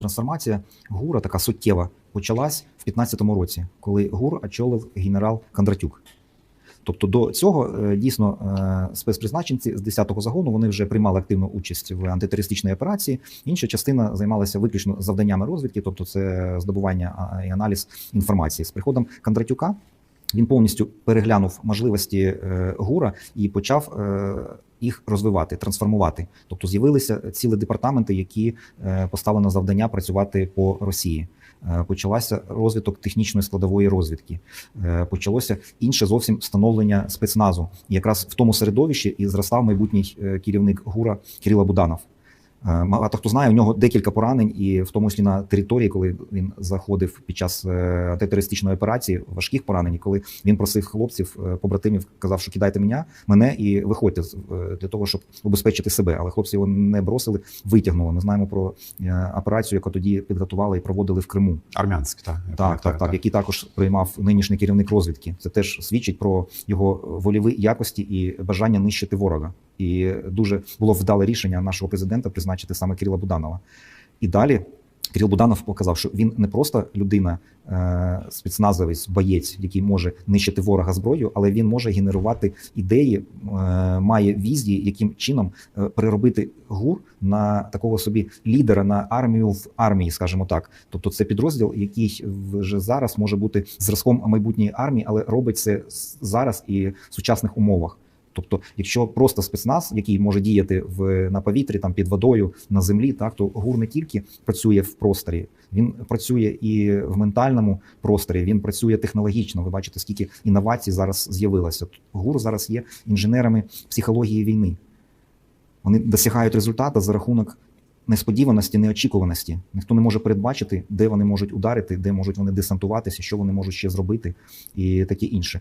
Трансформація ГУРа така суттєва почалась в 15-му році, коли ГУР очолив генерал Кондратюк. Тобто до цього е, дійсно е, спецпризначенці з 10-го загону вони вже приймали активну участь в антитерористичній операції. Інша частина займалася виключно завданнями розвідки, тобто це здобування і аналіз інформації. З приходом Кондратюка він повністю переглянув можливості е, ГУРа і почав їх розвивати, трансформувати. Тобто з'явилися цілі департаменти, які поставили поставлено завдання працювати по Росії. Е, Почалася розвиток технічної складової розвідки. Е, Почалося інше зовсім встановлення спецназу. І якраз в тому середовищі і зростав майбутній е, керівник ГУРа Кирило Буданов. Е, Багато хто знає, у нього декілька поранень, і в тому числі на території, коли він заходив під час е, антитерористичної операції, важких поранень, коли він просив хлопців, е, побратимів, казав, що кидайте мене, мене і виходьте е, для того, щоб убезпечити себе. Але хлопці його не бросили, витягнули. Ми знаємо про е, операцію, яку тоді підготували і проводили в Криму. Армянський, так. Так, пам'ятаю, так, так, який також приймав нинішній керівник розвідки. Це теж свідчить про його вольові якості і бажання нищити ворога. І дуже було вдале рішення нашого президента призначити саме Кирила Буданова. І далі Кирил Буданов показав, що він не просто людина, е, спецназовець, боєць, який може нищити ворога зброєю, але він може генерувати ідеї, е, має візії, яким чином е, переробити ГУР на такого собі лідера на армію в армії, скажімо так. Тобто це підрозділ, який вже зараз може бути зразком майбутньої армії, але робить це зараз і в сучасних умовах. Тобто, якщо просто спецназ, який може діяти в на повітрі, там під водою, на землі, так то ГУР не тільки працює в просторі, він працює і в ментальному просторі. Він працює технологічно. Ви бачите, скільки інновацій зараз з'явилося. ГУР зараз є інженерами психології війни. Вони досягають результату за рахунок несподіваності, неочікуваності. Ніхто не може передбачити, де вони можуть ударити, де можуть вони десантуватися, що вони можуть ще зробити, і таке інше.